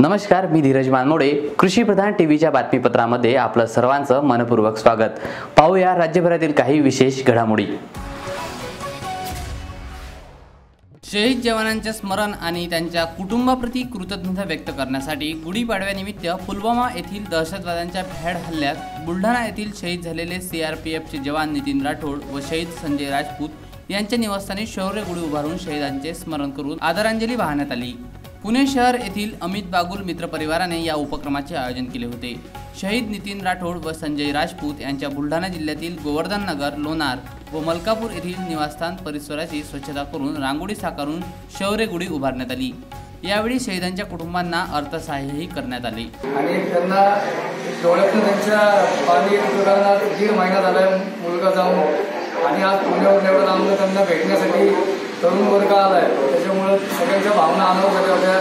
नमस्कार मी धीरज मानमोडे कृषी प्रधान टीव्हीच्या बातमीपत्रामध्ये आपलं सर्वांचं मनपूर्वक स्वागत. पाहूया राज्यभरातील काही विशेष घडामोडी. शहीद जवानांचे स्मरण आणि त्यांच्या कुटुंबाप्रती कृतज्ञता व्यक्त करण्यासाठी गुढीपाडव्यानिमित्त पुलवामा येथील दहशतवाद्यांच्या भ्याड हल्ल्यात बुलढाणा येथील शहीद झालेले सीआरपीएफचे जवान नितीन राठोड व शहीद संजय राजपूत यांच्या निवासस्थानी शौर्य गुढी उभारून शहीदांचे स्मरण करून आदरांजली वाहण्यात आली. पुणे शहर येथील अमित बागुल मित्र परिवाराने या उपक्रमाचे आयोजन केले होते. शहीद नितीन राठोड व संजय राजपूत यांच्या बुलढाणा जिल्ह्यातील गोवर्धन नगर लोणार व मलकापूर येथील निवासस्थान परिसराची स्वच्छता करून रांगोळी साकारून शौर्य गुढी उभारण्यात आली. यावेळी शहीदांच्या कुटुंबांना अर्थसहाय्यही करण्यात आले. आणि त्यांना डोळ्यातून त्यांच्या पाणी मुलांना दीड महिना झाला मुलगा जाऊन. आणि आज पुण्यावर त्यांना भेटण्यासाठी तरुण वर्ग आला आहे सगळ्यांच्या भावना अनुभव झाल्या होत्या.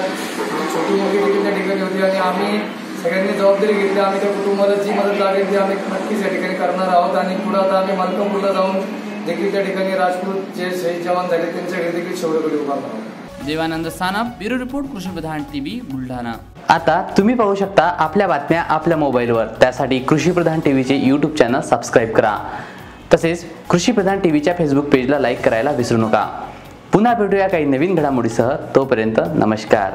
छोटी मुलगी देखील त्या ठिकाणी होती आणि आम्ही सगळ्यांनी जबाबदारी घेतली. आम्ही त्या कुटुंबाला जी मदत लागेल ती आम्ही नक्कीच या ठिकाणी करणार आहोत. आणि पुढे आता आम्ही मलकापूरला जाऊन देखील त्या ठिकाणी राजपूत जे शहीद जवान झाले त्यांच्या घरी देखील शौर्यपदी उभारणार आहोत. Devanand Sanap bureau report Krishipradhan TV Buldhana. आता तुम्ही पाहू शकता आपल्या बातम्या आपल्या मोबाईलवर. त्यासाठी कृषीप्रधान टीव्हीचे यूट्यूब चॅनल सबस्क्राईब करा. तसेच कृषीप्रधान टीव्हीच्या फेसबुक पेजला लाईक करायला विसरू नका. पुन्हा भेटूया काही नवीन घडामोडीसह. तोपर्यंत नमस्कार.